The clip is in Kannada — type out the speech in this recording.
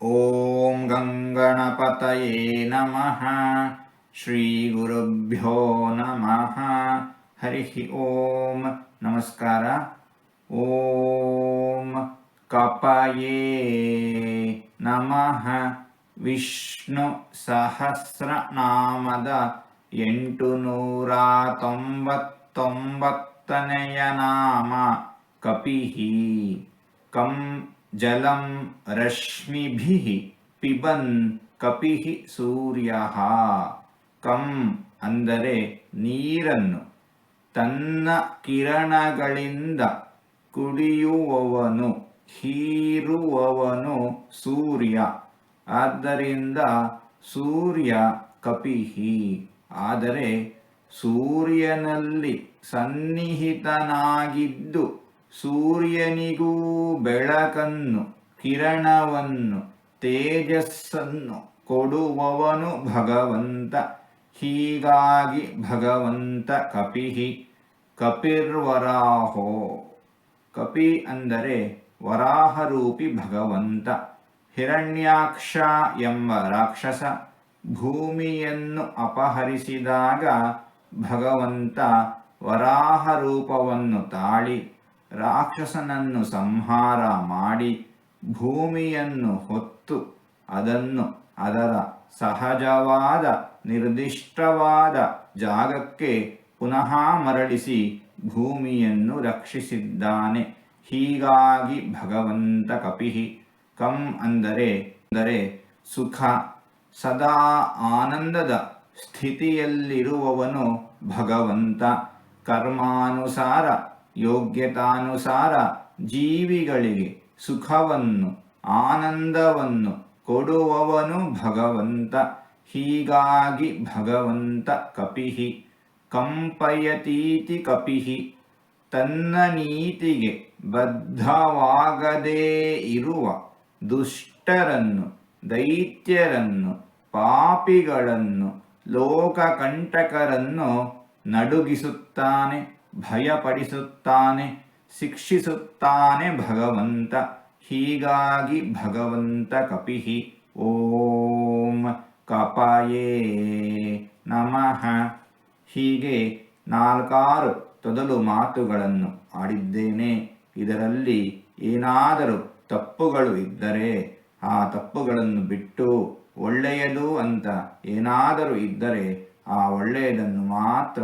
ॐ गङ्गणपतये नमः ಶ್ರೀಗುರುಭ್ಯೋ ನಮಃ ಹರಿ ಓಂ ನಮಸ್ಕಾರ ಓಂ ಕಪಯೇ ನಮಃ ವಿಷ್ಣು ಸಹಸ್ರನಾಮದ ಎಂಟು ನೂರ ತೊಂಬತ್ತೊಂಬತ್ತನೆಯ ನಾಮ ಕಪಿಹಿ ಕಂ ಜಲಂ ರಶ್ಮಿಭಿಃ ಪಿಬನ್ ಕಪಿಃ ಸೂರ್ಯಃ ಕಂ ಅಂದರೆ ನೀರನ್ನು ತನ್ನ ಕಿರಣಗಳಿಂದ ಕುಡಿಯುವವನು, ಹೀರುವವನು ಸೂರ್ಯ। ಆದ್ದರಿಂದ ಸೂರ್ಯ ಕಪಿಹಿ। ಆದರೆ ಸೂರ್ಯನಲ್ಲಿ ಸನ್ನಿಹಿತನಾಗಿದ್ದು ಸೂರ್ಯನಿಗೂ ಬೆಳಕನ್ನು, ಕಿರಣವನ್ನು, ತೇಜಸ್ಸನ್ನು ಕೊಡುವವನು ಭಗವಂತ. ಹೀಗಾಗಿ ಭಗವಂತ ಕಪಿಹಿ, ಕಪಿರ್ವರಾಹೋ. ಕಪಿ ಅಂದರೆ ವರಾಹರೂಪಿ ಭಗವಂತ. ಹಿರಣ್ಯಾಕ್ಷ ಎಂಬ ರಾಕ್ಷಸ ಭೂಮಿಯನ್ನು ಅಪಹರಿಸಿದಾಗ ಭಗವಂತ ವರಾಹ ರೂಪವನ್ನು ತಾಳಿ ರಾಕ್ಷಸನನ್ನು ಸಂಹಾರ ಮಾಡಿ ಭೂಮಿಯನ್ನು ಹೊತ್ತು ಅದನ್ನು ಅದರ ಸಹಜವಾದ, ನಿರ್ದಿಷ್ಟವಾದ ಜಾಗಕ್ಕೆ ಪುನಃ ಮರಳಿಸಿ ಭೂಮಿಯನ್ನು ರಕ್ಷಿಸಿದ್ದಾನೆ. ಹೀಗಾಗಿ ಭಗವಂತ ಕಪಿಹಿ ಕಂ ಅಂದರೆ ಅಂದರೆ ಸುಖ. ಸದಾ ಆನಂದದ ಸ್ಥಿತಿಯಲ್ಲಿರುವವನು ಭಗವಂತ. ಕರ್ಮಾನುಸಾರ ಯೋಗ್ಯತಾನುಸಾರ ಜೀವಿಗಳಿಗೆ ಸುಖವನ್ನು, ಆನಂದವನ್ನು ಕೊಡುವವನು ಭಗವಂತ. ಹೀಗಾಗಿ ಭಗವಂತ ಕಪಿಹಿ, ಕಂಪಯತೀತಿ ಕಪಿಹಿ. ತನ್ನ ನೀತಿಗೆ ಬದ್ಧವಾಗದೇ ಇರುವ ದುಷ್ಟರನ್ನು, ದೈತ್ಯರನ್ನು, ಪಾಪಿಗಳನ್ನು, ಲೋಕಕಂಟಕರನ್ನು ನಡುಗಿಸುತ್ತಾನೆ. ಭಯಪಡಿಸುತ್ತಾನೆ, ಶಿಕ್ಷಿಸುತ್ತಾನೆ ಭಗವಂತ. ಹೀಗಾಗಿ ಭಗವಂತ ಕಪಿಹಿ. ಓಂ ಕಪಯೇ ನಮಃ. ಹೀಗೆ ನಾಲ್ಕಾರು ತೊದಲು ಮಾತುಗಳನ್ನು ಆಡಿದ್ದೇನೆ. ಇದರಲ್ಲಿ ಏನಾದರೂ ತಪ್ಪುಗಳು ಇದ್ದರೆ ಆ ತಪ್ಪುಗಳನ್ನು ಬಿಟ್ಟು ಒಳ್ಳೆಯದು ಅಂತ ಏನಾದರೂ ಇದ್ದರೆ ಆ ಒಳ್ಳೆಯದನ್ನು ಮಾತ್ರ